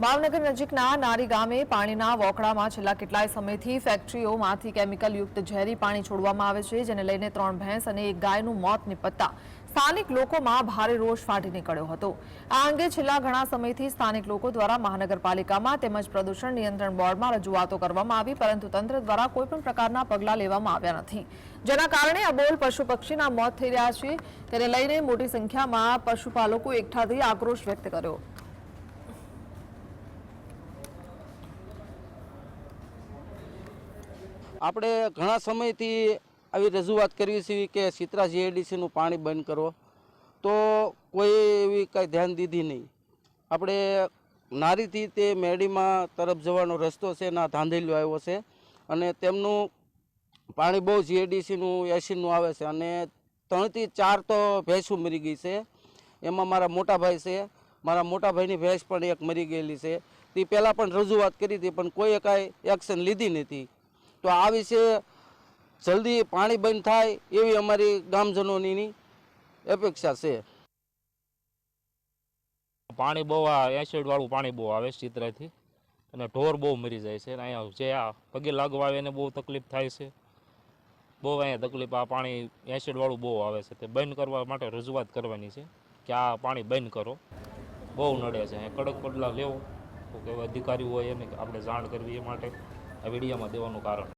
ભાવનગર નજીકના નારી ગામે પાણીના વોકડામાં છેલ્લા કેટલાય સમયથી ફેક્ટરીઓમાંથી કેમિકલયુક્ત ઝેરી પાણી છોડવામાં આવે છે, જેને લઈને ત્રણ ભેંસ અને એક ગાયનું મોત નિપજતા સ્થાનિક લોકોમાં ભારે રોષ ફાટી નીકળ્યો હતો. આ અંગે છેલ્લા ઘણા સમયથી સ્થાનિક લોકો દ્વારા મહાનગરપાલિકામાં તેમજ પ્રદૂષણ નિયંત્રણ બોર્ડમાં રજૂઆતો કરવામાં આવી, પરંતુ તંત્ર દ્વારા કોઈપણ પ્રકારના પગલાં લેવામાં આવ્યા નથી. જેના કારણે અબોલ પશુ પક્ષીના મોત થઈ રહ્યા છે. તેને લઈને મોટી સંખ્યામાં પશુપાલકો એકઠા થઈ આક્રોશ વ્યક્ત કર્યો. આપણે ઘણા સમયથી આવી રજૂઆત કરવી છે કે સિત્રા જીઆઈડીસીનું પાણી બંધ કરો. તો કોઈ એવી કાંઈ ધ્યાન દીધી નહીં. આપણે નારીથી તે મેડીમાં તરફ જવાનો રસ્તો છે ના ધાંધેલો આવ્યો છે અને તેમનું પાણી બહુ જીએડીસીનું એસીનું આવે છે અને ત્રણથી ચાર તો ભેંસું મરી ગઈ છે. એમાં મારા મોટા ભાઈ છે. મારા મોટા ભાઈની ભેંસ પણ એક મરી ગયેલી છે. તે પહેલાં પણ રજૂઆત કરી હતી પણ કોઈએ કાંઈ એક્શન લીધી નથી તો આ વિશે જલ્દી પાણી બંધ થાય એવી અમારી ગામજનોની અપેક્ષા છે. પાણી બહુ આ એસિડ વાળું પાણી બહુ આવે ચિત્રથી અને ઢોર બહુ મરી જાય છે અને અહીંયા જે આ પગે લાગવા આવે એને બહુ તકલીફ થાય છે. બહુ અહીંયા તકલીફ આ પાણી એસિડ વાળું બહુ આવે છે તે બંધ કરવા માટે રજૂઆત કરવાની છે કે આ પાણી બંધ કરો. બહુ નડે છે કડક પગલાં લેવો. કે અધિકારી હોય એને આપણે જાણ કરવી એ માટે આ વિડીયોમાં દેવાનું કારણ.